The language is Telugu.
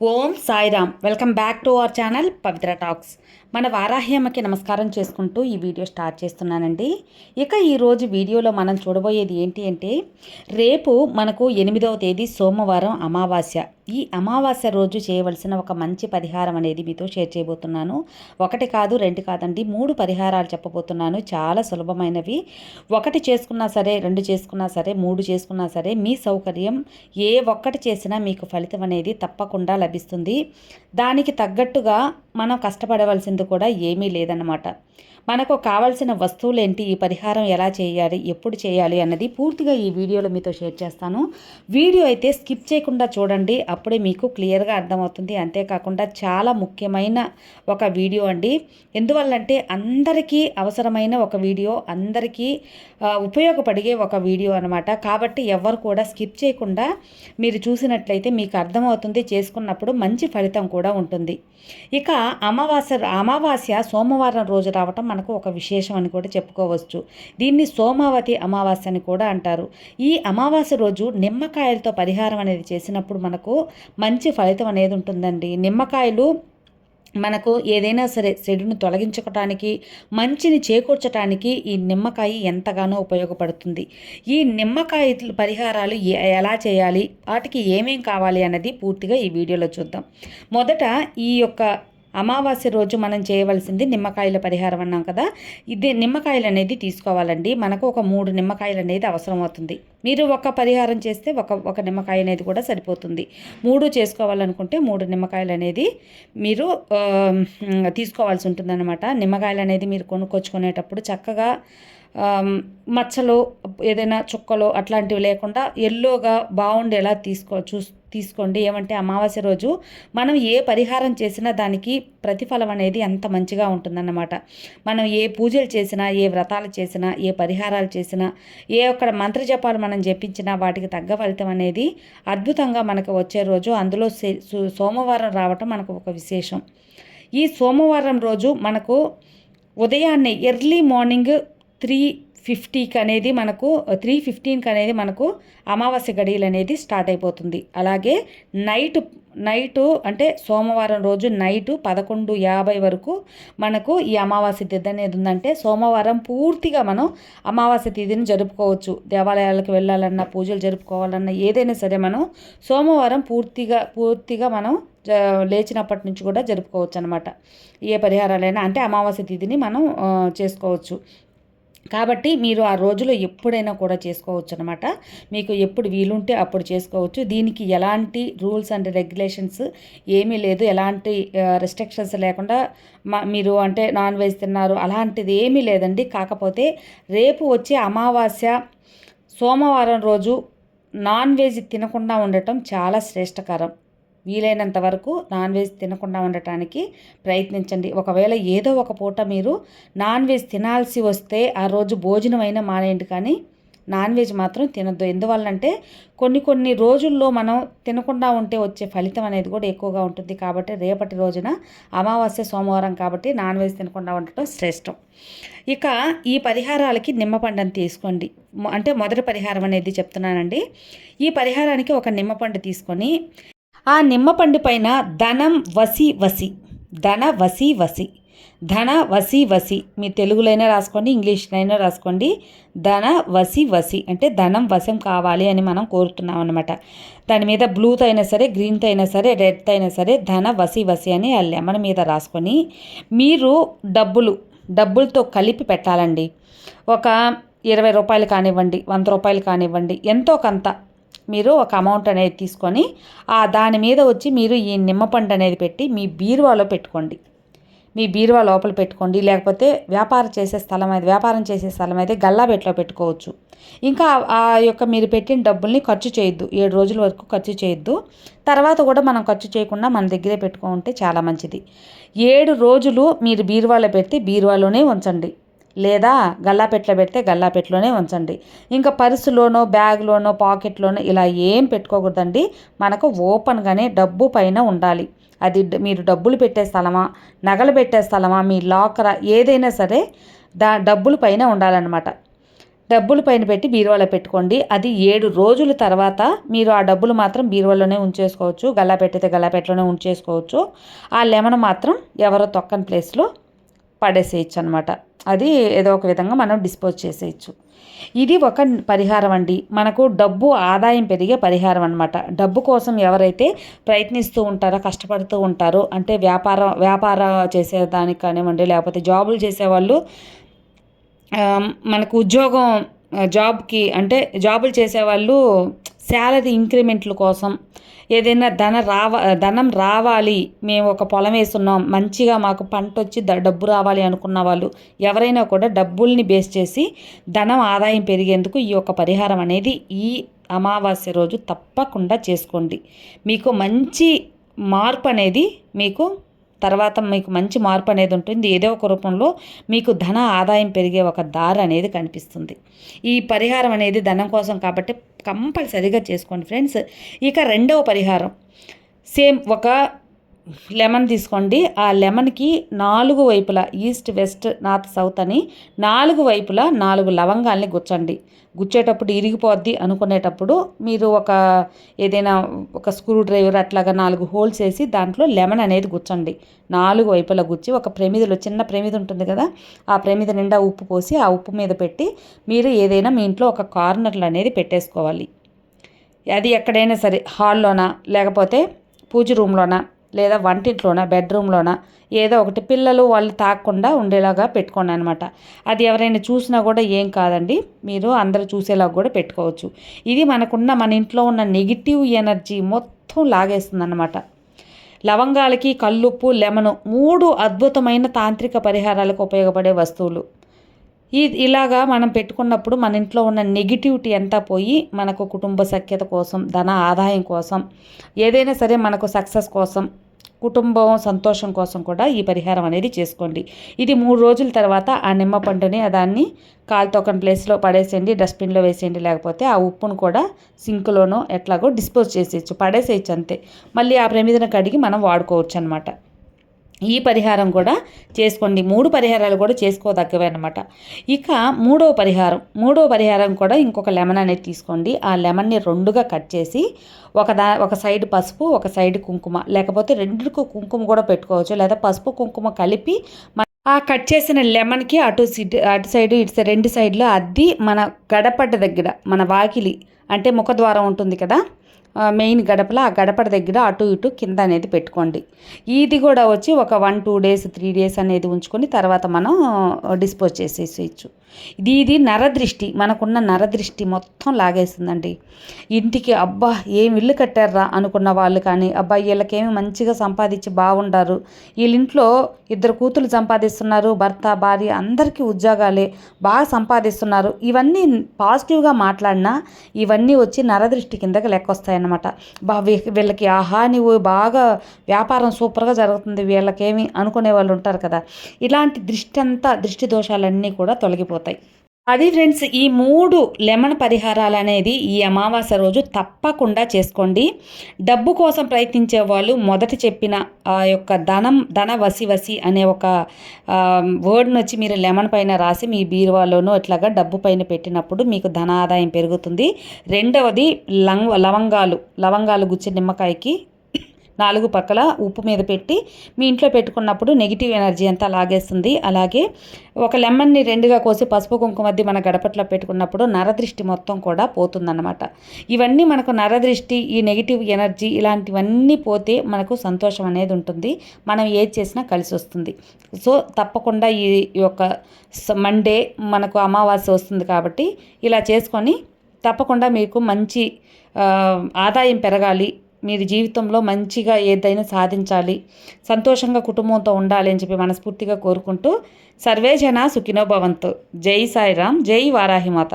Om Sairam. Welcome back to our channel Pavitra talks. మన వారాహ్యమ్మకి నమస్కారం చేసుకుంటూ ఈ వీడియో స్టార్ట్ చేస్తున్నానండి. ఇక ఈరోజు వీడియోలో మనం చూడబోయేది ఏంటి అంటే రేపు మనకు ఎనిమిదవ తేదీ సోమవారం అమావాస్య. ఈ అమావాస్య రోజు చేయవలసిన ఒక మంచి పరిహారం అనేది మీతో షేర్ చేయబోతున్నాను. ఒకటి కాదు రెండు కాదండి మూడు పరిహారాలు చెప్పబోతున్నాను. చాలా సులభమైనవి. ఒకటి చేసుకున్నా సరే రెండు చేసుకున్నా సరే మూడు చేసుకున్నా సరే మీ సౌకర్యం ఏ ఒక్కటి చేసినా మీకు ఫలితం అనేది తప్పకుండా లభిస్తుంది. దానికి తగ్గట్టుగా మనం కష్టపడవలసింది కూడా ఏమీ లేదన్నమాట. మనకు కావాల్సిన వస్తువులు ఏంటి ఈ పరిహారం ఎలా చేయాలి? ఎప్పుడు చేయాలి? అన్నది పూర్తిగా ఈ వీడియోలో మీతో షేర్ చేస్తాను. వీడియో అయితే స్కిప్ చేయకుండా చూడండి. అప్పుడే మీకు క్లియర్గా అర్థమవుతుంది. అంతేకాకుండా చాలా ముఖ్యమైన ఒక వీడియో అండి. ఎందువల్లంటే అందరికీ అవసరమైన ఒక వీడియో అందరికీ ఉపయోగపడే ఒక వీడియో అనమాట కాబట్టి ఎవరు కూడా స్కిప్ చేయకుండా మీరు చూసినట్లయితే మీకు అర్థమవుతుంది. చేసుకున్నప్పుడు మంచి ఫలితం కూడా ఉంటుంది. ఇక అమావాస్య అమావాస్య సోమవారం రోజు రావటం మనకు ఒక విశేషం అని కూడా చెప్పుకోవచ్చు. దీన్ని సోమావతి అమావాస్య అని కూడా అంటారు. ఈ అమావాస్య రోజు నిమ్మకాయలతో పరిహారం అనేది చేసినప్పుడు మనకు మంచి ఫలితం అనేది ఉంటుందండి. నిమ్మకాయలు మనకు ఏదైనా సరే చెడును తొలగించుకోవటానికి మంచిని చేకూర్చడానికి ఈ నిమ్మకాయ ఎంతగానో ఉపయోగపడుతుంది. ఈ నిమ్మకాయ పరిహారాలు ఎలా చేయాలి? వాటికి ఏమేం కావాలి అన్నది పూర్తిగా ఈ వీడియోలో చూద్దాం. మొదట ఈ యొక్క అమావాస్య రోజు మనం చేయవలసింది నిమ్మకాయల పరిహారం అన్నాం కదా. ఇది నిమ్మకాయలు అనేది తీసుకోవాలండి. మనకు ఒక మూడు నిమ్మకాయలు అనేది అవసరం అవుతుంది. మీరు ఒక పరిహారం చేస్తే ఒక ఒక నిమ్మకాయ అనేది కూడా సరిపోతుంది. మూడు చేసుకోవాలనుకుంటే మూడు నిమ్మకాయలు అనేది మీరు తీసుకోవాల్సి ఉంటుందన్నమాట. నిమ్మకాయలు అనేది మీరు కొనుక్కొచ్చుకునేటప్పుడు చక్కగా మచ్చలు ఏదైనా చుక్కలు అట్లాంటివి లేకుండా ఎల్లోగా బాగుండేలా తీసుకో చూ తీసుకోండి. ఏమంటే అమావాస్య రోజు మనం ఏ పరిహారం చేసినా దానికి ప్రతిఫలం అనేది అంత మంచిగా ఉంటుందన్నమాట. మనం ఏ పూజలు చేసినా ఏ వ్రతాలు చేసినా ఏ పరిహారాలు చేసినా ఏ ఒక్కడ మంత్రజపాలు మనం జపించినా వాటికి తగ్గ ఫలితం అనేది అద్భుతంగా మనకు వచ్చే రోజు. అందులో సోమవారం రావటం మనకు ఒక విశేషం. ఈ సోమవారం రోజు మనకు ఉదయాన్నే ఎర్లీ మార్నింగ్ త్రీ ఫిఫ్టీకి అనేది మనకు త్రీ ఫిఫ్టీన్కి అనేది మనకు అమావాస్య గడియలు అనేది స్టార్ట్ అయిపోతుంది. అలాగే నైట్ నైటు అంటే సోమవారం రోజు నైటు పదకొండు యాభై వరకు మనకు ఈ అమావాస్య తిథి అనేది ఉందంటే సోమవారం పూర్తిగా మనం అమావాస్య తిథిని జరుపుకోవచ్చు. దేవాలయాలకు వెళ్ళాలన్నా పూజలు జరుపుకోవాలన్నా ఏదైనా సరే మనం సోమవారం పూర్తిగా పూర్తిగా మనం లేచినప్పటి నుంచి కూడా జరుపుకోవచ్చు అనమాట ఏ పరిహారాలైనా అంటే అమావాస్య తిథిని మనం చేసుకోవచ్చు. కాబట్టి మీరు ఆ రోజులో ఎప్పుడైనా కూడా చేసుకోవచ్చు అనమాట మీకు ఎప్పుడు వీలుంటే అప్పుడు చేసుకోవచ్చు. దీనికి ఎలాంటి రూల్స్ అండ్ రెగ్యులేషన్స్ ఏమీ లేదు. ఎలాంటి రెస్ట్రిక్షన్స్ లేకుండా మీరు అంటే నాన్ వెజ్ తిన్నారు అలాంటిది ఏమీ లేదండి. కాకపోతే రేపు వచ్చే అమావాస్య సోమవారం రోజు నాన్ వెజ్ తినకుండా ఉండటం చాలా శ్రేష్టకరం. వీలైనంత వరకు నాన్ వెజ్ తినకుండా ఉండటానికి ప్రయత్నించండి. ఒకవేళ ఏదో ఒక పూట మీరు నాన్ వెజ్ తినాల్సి వస్తే ఆ రోజు భోజనం అయినా మానేయండి. కానీ నాన్ వెజ్ మాత్రం తినద్దు. ఎందువల్లంటే కొన్ని కొన్ని రోజుల్లో మనం తినకుండా ఉంటే వచ్చే ఫలితం అనేది కూడా ఎక్కువగా ఉంటుంది. కాబట్టి రేపటి రోజున అమావాస్య సోమవారం కాబట్టి నాన్ వెజ్ తినకుండా ఉండటం శ్రేష్టం. ఇక ఈ పరిహారాలకి నిమ్మపండుని తీసుకోండి. అంటే మొదటి పరిహారం అనేది చెప్తున్నానండి. ఈ పరిహారానికి ఒక నిమ్మపండు తీసుకొని ఆ నిమ్మపండు పైన ధనం వసి వసి ధన వసి వసి ధన వసి వసి. మీ తెలుగులైనా రాసుకోండి ఇంగ్లీష్లైనా రాసుకోండి. ధన వసి వసి అంటే ధనం వశం కావాలి అని మనం కోరుతున్నాం అనమాట దాని మీద బ్లూతో అయినా సరే గ్రీన్తో అయినా సరే రెడ్తో అయినా సరే ధన వసి వసి అని ఆ లెమన్ మీద రాసుకొని మీరు డబ్బులు డబ్బులతో కలిపి పెట్టాలండి. ఒక ఇరవై రూపాయలు కానివ్వండి వంద రూపాయలు కానివ్వండి ఎంతో కొంత మీరు ఒక అమౌంట్ అనేది తీసుకొని ఆ దాని మీద వచ్చి మీరు ఈ నిమ్మపండు అనేది పెట్టి మీ బీరువాలో పెట్టుకోండి. మీ బీరువా లోపల పెట్టుకోండి. లేకపోతే వ్యాపారం చేసే స్థలం అయితే వ్యాపారం చేసే స్థలం అయితే గల్లాబెట్లో పెట్టుకోవచ్చు. ఇంకా ఆ యొక్క మీరు పెట్టిన డబ్బుల్ని ఖర్చు చేయొద్దు. ఏడు రోజుల వరకు ఖర్చు చేయొద్దు. తర్వాత కూడా మనం ఖర్చు చేయకుండా మన దగ్గరే పెట్టుకుంటే చాలా మంచిది. ఏడు రోజులు మీరు బీరువాలో పెడితే బీరువాలోనే ఉంచండి. లేదా గల్లాపెట్లో పెడితే గల్లాపెట్లోనే ఉంచండి. ఇంకా పర్సులోనో బ్యాగ్లోనో పాకెట్లోనో ఇలా ఏం పెట్టుకోకూడదండి. మనకు ఓపెన్గానే డబ్బు పైన ఉండాలి. అది మీరు డబ్బులు పెట్టే స్థలమా నగలు పెట్టే స్థలమా మీ లాకరా ఏదైనా సరే దా డబ్బులు పైన ఉండాలన్నమాట. డబ్బులు పైన పెట్టి బీరువాలో పెట్టుకోండి. అది ఏడు రోజుల తర్వాత మీరు ఆ డబ్బులు మాత్రం బీరువాలోనే ఉంచేసుకోవచ్చు. గల్లా పెట్టితే గల్లా పెట్టలోనే ఉంచేసుకోవచ్చు. ఆ లెమన్ మాత్రం ఎవరో తొక్కని ప్లేస్లో పడేసేయచ్చు అనమాట అది ఏదో ఒక విధంగా మనం డిస్పోజ్ చేసేయచ్చు. ఇది ఒక పరిహారం అండి. మనకు డబ్బు ఆదాయం పెరిగే పరిహారం అనమాట డబ్బు కోసం ఎవరైతే ప్రయత్నిస్తూ ఉంటారో కష్టపడుతూ ఉంటారో అంటే వ్యాపారం వ్యాపార చేసేదానికి కానివ్వండి లేకపోతే జాబులు చేసేవాళ్ళు మనకు ఉద్యోగం జాబ్కి అంటే జాబులు చేసేవాళ్ళు శాలరీ ఇంక్రిమెంట్ల కోసం ఏదైనా ధన రావ ధనం రావాలి మేము ఒక పొలం వేస్తున్నాం మంచిగా మాకు పంట వచ్చి డబ్బు రావాలి అనుకున్న వాళ్ళు ఎవరైనా కూడా డబ్బుల్ని బేస్ చేసి ధనం ఆదాయం పెరిగేందుకు ఈ యొక్క పరిహారం అనేది ఈ అమావాస్య రోజు తప్పకుండా చేసుకోండి. మీకు మంచి మార్పు అనేది మీకు తర్వాత మీకు మంచి మార్పు అనేది ఉంటుంది. ఏదో ఒక రూపంలో మీకు ధన ఆదాయం పెరిగే ఒక దారి అనేది కనిపిస్తుంది. ఈ పరిహారం అనేది ధనం కోసం కాబట్టి కంపల్సరీగా చేసుకోండి ఫ్రెండ్స్. ఇక రెండవ పరిహారం. సేమ్ ఒక లెమన్ తీసుకోండి. ఆ లెమన్కి నాలుగు వైపులా ఈస్ట్ వెస్ట్ నార్త్ సౌత్ అని నాలుగు వైపులా నాలుగు లవంగాల్ని గుచ్చండి. గుచ్చేటప్పుడు ఇరిగిపోద్ది అనుకునేటప్పుడు మీరు ఒక ఏదైనా ఒక స్క్రూ డ్రైవర్ అట్లాగా నాలుగు హోల్స్ వేసి దాంట్లో లెమన్ అనేది గుచ్చండి. నాలుగు వైపులా గుచ్చి ఒక ప్రమిదలో చిన్న ప్రమిద ఉంటుంది కదా ఆ ప్రమిద నిండా ఉప్పు పోసి ఆ ఉప్పు మీద పెట్టి మీరు ఏదైనా మీ ఇంట్లో ఒక కార్నర్లు అనేది పెట్టేసుకోవాలి. అది ఎక్కడైనా సరే హాల్లోనా లేకపోతే పూజ రూమ్లోనా లేదా వంటింట్లోన బెడ్రూమ్లోన ఏదో ఒకటి పిల్లలు వాళ్ళు తాకకుండా ఉండేలాగా పెట్టుకోండి అనమాట అది ఎవరైనా చూసినా కూడా ఏం కాదండి. మీరు అందరూ చూసేలాగా కూడా పెట్టుకోవచ్చు. ఇది మనకున్న మన ఇంట్లో ఉన్న నెగిటివ్ ఎనర్జీ మొత్తం లాగేస్తుంది అనమాట లవంగాలకి కల్లుప్పు లెమను మూడు అద్భుతమైన తాంత్రిక పరిహారాలకు ఉపయోగపడే వస్తువులు. ఈ ఇలాగా మనం పెట్టుకున్నప్పుడు మన ఇంట్లో ఉన్న నెగిటివిటీ అంతా పోయి మనకు కుటుంబ సఖ్యత కోసం ధన ఆదాయం కోసం ఏదైనా సరే మనకు సక్సెస్ కోసం కుటుంబం సంతోషం కోసం కూడా ఈ పరిహారం అనేది చేసుకోండి. ఇది మూడు రోజుల తర్వాత ఆ నిమ్మ పండుని దాన్ని కాలుతోకని ప్లేస్లో పడేసేయండి డస్ట్బిన్లో వేసేయండి లేకపోతే ఆ ఉప్పును కూడా సింక్లోనో ఎట్లాగో డిస్పోజ్ చేసేయచ్చు పడేసేయచ్చు అంతే. మళ్ళీ ఆ ప్రమిదను కడిగి మనం వాడుకోవచ్చు అనమాట ఈ పరిహారం కూడా చేసుకోండి. మూడు పరిహారాలు కూడా చేసుకోదగ్గవే అనమాట ఇక మూడో పరిహారం. మూడో పరిహారం కూడా ఇంకొక లెమన్ అనేది తీసుకోండి. ఆ లెమన్ని రెండుగా కట్ చేసి ఒక దా ఒక సైడ్ పసుపు ఒక సైడ్ కుంకుమ. లేకపోతే రెండుకు కుంకుమ కూడా పెట్టుకోవచ్చు. లేదా పసుపు కుంకుమ కలిపి ఆ కట్ చేసిన లెమన్కి అటు సిడ్ అటు సైడ్ ఇటు రెండు సైడ్లో అద్ది మన గడపడ్డ దగ్గర మన వాకిలి అంటే ముఖద్వారం ఉంటుంది కదా? మెయిన్ గడపలో ఆ గడప దగ్గర అటు ఇటు కింద అనేది పెట్టుకోండి. ఇది కూడా వచ్చి ఒక one two days three days అనేది ఉంచుకొని తర్వాత మనం డిస్పోజ్ చేసేసేయచ్చు ఇది ఇది నరదృష్టి మనకున్న నరదృష్టి మొత్తం లాగేస్తుందండి ఇంటికి అబ్బా ఏం ఇల్లు కట్టారా అనుకున్న వాళ్ళు కానీ అబ్బా వీళ్ళకేమి మంచిగా సంపాదించి బాగుండారు వీళ్ళింట్లో ఇద్దరు కూతురు సంపాదిస్తున్నారు భర్త భార్య అందరికీ ఉద్యోగాలే బాగా సంపాదిస్తున్నారు. ఇవన్నీ పాజిటివ్గా మాట్లాడినా ఇవన్నీ వచ్చి నరదృష్టి కిందకి లెక్కొస్తాయన్నమాట. బా వీళ్ళకి ఆహా నువ్వు బాగా వ్యాపారం సూపర్గా జరుగుతుంది వీళ్ళకేమి అనుకునే వాళ్ళు ఉంటారు కదా. ఇలాంటి దృష్టి అంతా దృష్టి దోషాలన్నీ కూడా తొలగిపోతాయి. అది ఫ్రెండ్స్ ఈ మూడు లెమన్ పరిహారాలు అనేది ఈ అమావాస్య రోజు తప్పకుండా చేసుకోండి. డబ్బు కోసం ప్రయత్నించే వాళ్ళు మొదట చెప్పిన ఆ యొక్క ధనం ధన వసి వసి అనే ఒక వర్డ్ని వచ్చి మీరు లెమన్ పైన రాసి మీ బీరువాలోనూ ఇట్లాగా డబ్బు పైన పెట్టినప్పుడు మీకు ధన ఆదాయం పెరుగుతుంది. రెండవది లంగ్ లవంగాలు లవంగాలు గుచ్చి నిమ్మకాయకి నాలుగు పక్కల ఉప్పు మీద పెట్టి మీ ఇంట్లో పెట్టుకున్నప్పుడు నెగిటివ్ ఎనర్జీ అంతా లాగేస్తుంది. అలాగే ఒక లెమన్ని రెండుగా కోసి పసుపు కుంకుమ మధ్య మన గడపట్లో పెట్టుకున్నప్పుడు నరదృష్టి మొత్తం కూడా పోతుందన్నమాట. ఇవన్నీ మనకు నరదృష్టి ఈ నెగిటివ్ ఎనర్జీ ఇలాంటివన్నీ పోతే మనకు సంతోషం అనేది ఉంటుంది. మనం ఏది చేసినా కలిసి వస్తుంది. సో తప్పకుండా ఈ యొక్క మండే మనకు అమావాస్య వస్తుంది కాబట్టి ఇలా చేసుకొని తప్పకుండా మీకు మంచి ఆదాయం పెరగాలి. మీరు జీవితంలో మంచిగా ఏదైనా సాధించాలి సంతోషంగా కుటుంబంతో ఉండాలి అని చెప్పి మనస్ఫూర్తిగా కోరుకుంటూ సర్వేజన సుఖినోభవంతు జై సాయిరామ్ జై వారాహిమాత.